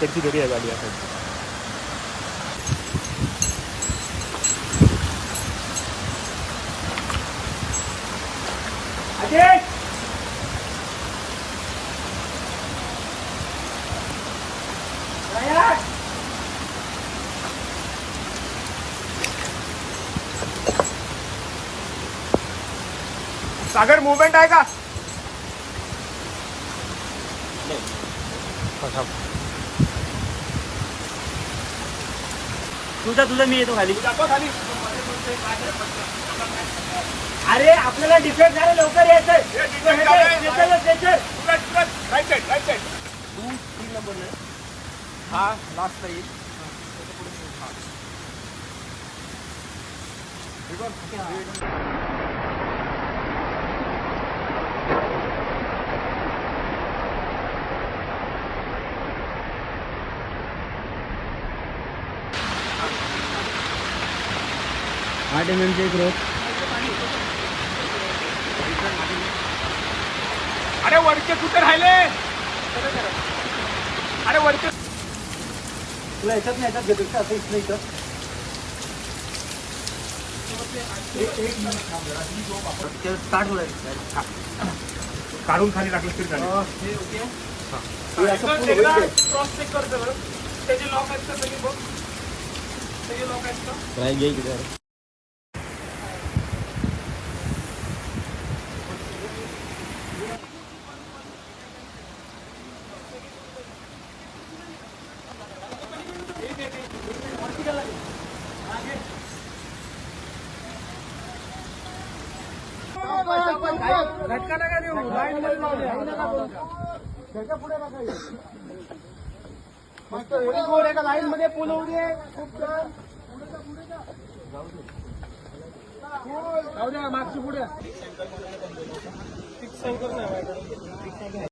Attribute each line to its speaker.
Speaker 1: Taxi थोड़ी है गाड़ी सागर मूवमेंट आएगा? नहीं। अच्छा।
Speaker 2: तुझा तुझा मी येतो खाली.
Speaker 1: खाली.
Speaker 2: अरे आपल्याला डिफेक्ट झालं लवकर यायचंय
Speaker 1: राईट साईड हा लास्ट येईल.
Speaker 2: आठ एम एमचे एक रोप
Speaker 1: अरे वरचे कुठे राहिले? अरे वरचे
Speaker 2: तुला याच्यात नाही याच्यात घेतो असं इथलं इथं. स्टार्ट होईल
Speaker 1: काढून खाली टाकलं तरी चालेल.
Speaker 2: हे.
Speaker 1: क्रॉस चेक करतो त्याचे लॉक आहेत का? सगळे बघ. त्याचे लॉक आहेत का?
Speaker 2: झटका नका देऊ लाईन मध्ये जाऊ दे. लाईन मध्ये पूल होऊ दे खूप छान. जाऊ द्या मागची पुढे